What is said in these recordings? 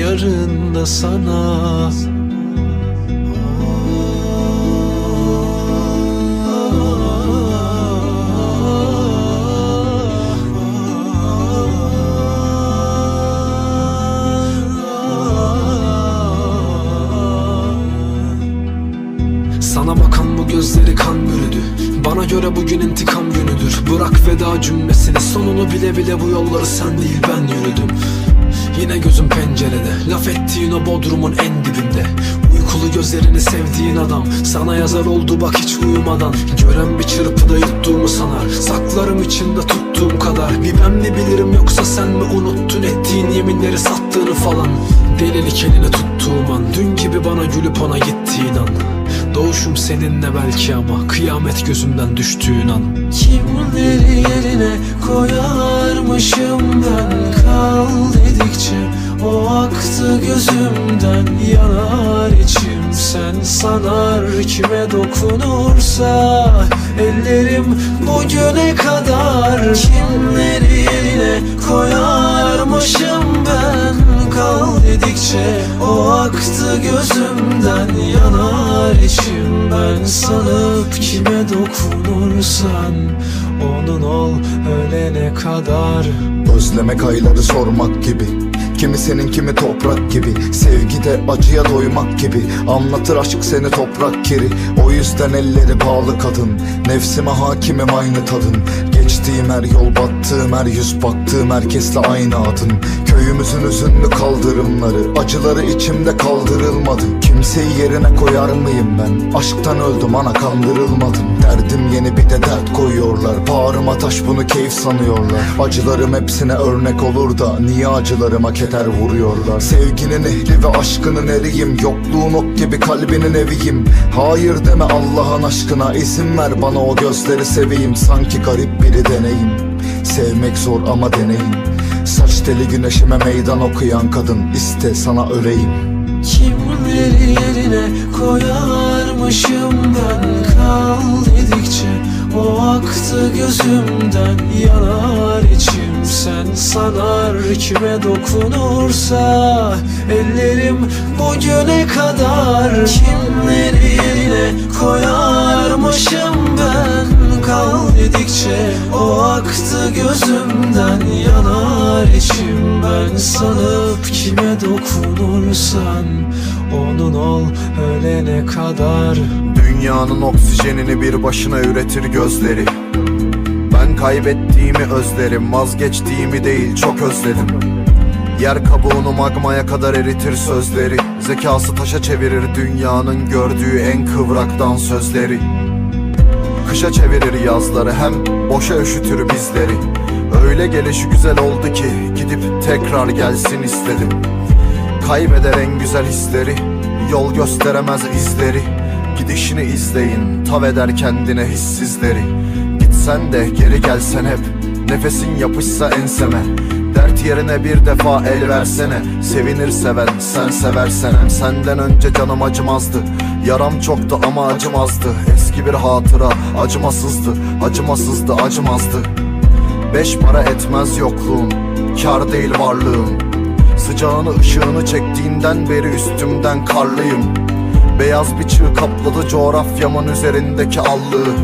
Yarın da sana. Sana bakan bu gözleri kan bürüdü. Bana göre bugün intikam günüdür. Bırak veda cümlesini. Sonunu bile bile bu yolları sen değil ben yürüdüm Yine gözüm pencerede. Laf ettiğin o bodrumun en dibinde. Uykulu gözlerini sevdiğin adam. Sana yazar oldu bak hiç uyumadan. Gören bir çırpıda yuttuğumu sanar. Saklarım içimde tuttuğum kadar. Bir ben mi bilirim yoksa sen mi unuttun Ettiğin yeminleri sattığını falan. Delilik eline tuttuğum an. Dün gibi bana gülüp ona gittiğin an. Doğuşum seninle belki ama Kıyamet gözümden düştüğün an. Kimleri yerine koyarmışım sanar Kime dokunursa. Ellerim bugüne kadar Kimleri yerine koyarmışım ben. Kal dedikçe o aktı gözümden Yanar içim ben. Sanıp kime dokunursan Onun ol ölene kadar. Özlemek ayları sormak gibi Kimi senin kimi toprak gibi. Sevgide acıya doymak gibi. Anlatır aşk seni toprak kiri. O yüzden elleri bağlı kadın. Nefsime hakimim aynı tadın Geçtiğim her yol battığım her yüz Baktığım herkesle aynı adın. Köyümüzün üzünlü kaldırımları Acıları içimde kaldırılmadı. Kimseyi yerine koyar mıyım ben? Aşktan öldüm ana kandırılmadım. Derdim yeni bir de dert koyuyorlar. Bağrıma taş bunu keyif sanıyorlar. Acılarım hepsine örnek olur da Niye acılarıma keder vuruyorlar? Sevginin ehli ve aşkının eriyim. Yokluğun ok gibi kalbinin eviyim. Hayır deme Allah'ın aşkına. İzin ver bana o gözleri seveyim. Sanki garip biri deneyim. Sevmek zor ama deneyim. Saç teli güneşime meydan okuyan kadın. İste sana öleyim Kimleri yerine koyarmışım ben? Kal dedikçe o aktı gözümden. Yanar içim. Sen sanar Kime dokunursa ellerim bugüne kadar. Kimleri yerine koyarmışım ben Kal dedikçe o aktı gözümden. Yanar içim ben sanıp kime dokunursan. Onun ol ölene kadar. Dünyanın oksijenini bir başına üretir gözleri. Ben kaybettiğimi özlerim Vazgeçtiğimi değil çok özledim. Yer kabuğunu magmaya kadar eritir sözleri. Zekası taşa çevirir dünyanın gördüğü en kıvraktan sözleri Kışa çevirir yazları hem boşa üşütür bizleri. Öyle gelişi güzel oldu ki gidip tekrar gelsin istedim. Kaybeder en güzel hisleri Yol gösteremez izleri. Gidişini izleyin Tav eder kendine hissizleri. Gitsen de geri gelsen hep Nefesin yapışsa enseme Dert yerine bir defa el versene. Sevinir seven sen seversen. Senden önce canım acımazdı. Yaram çoktu ama acımazdı. Eski bir hatıra acımasızdı. Acımasızdı acımazdı. Beş para etmez yokluğun Kar değil varlığın Sıcağını ışığını çektiğinden beri üstümden karlıyım. Beyaz bir çığ kapladı coğrafyamın üzerindeki allığı.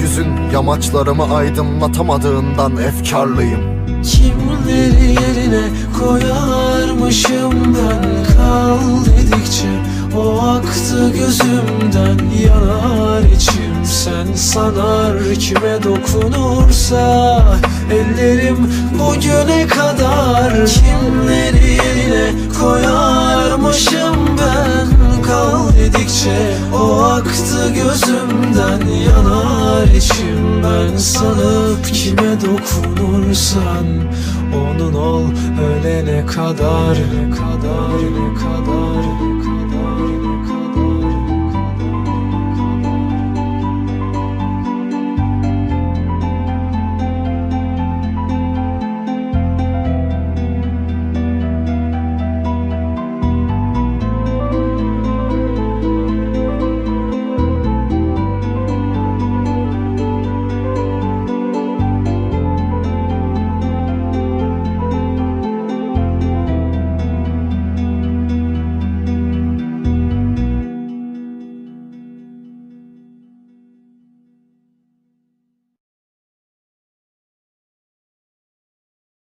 Yüzün yamaçlarımı aydınlatamadığından efkarlıyım Kimleri yerine koyarmışım ben? Kal dedikçe o aktı gözümden. Yanar içim sen sanar Kime dokunursa. Ellerim bugüne kadar. Kimleri yerine koyarmışım ben Kal dedikçe o aktı gözümden Yanar içim. Ben sanıp kime dokunursan Onun ol ölene kadar kadar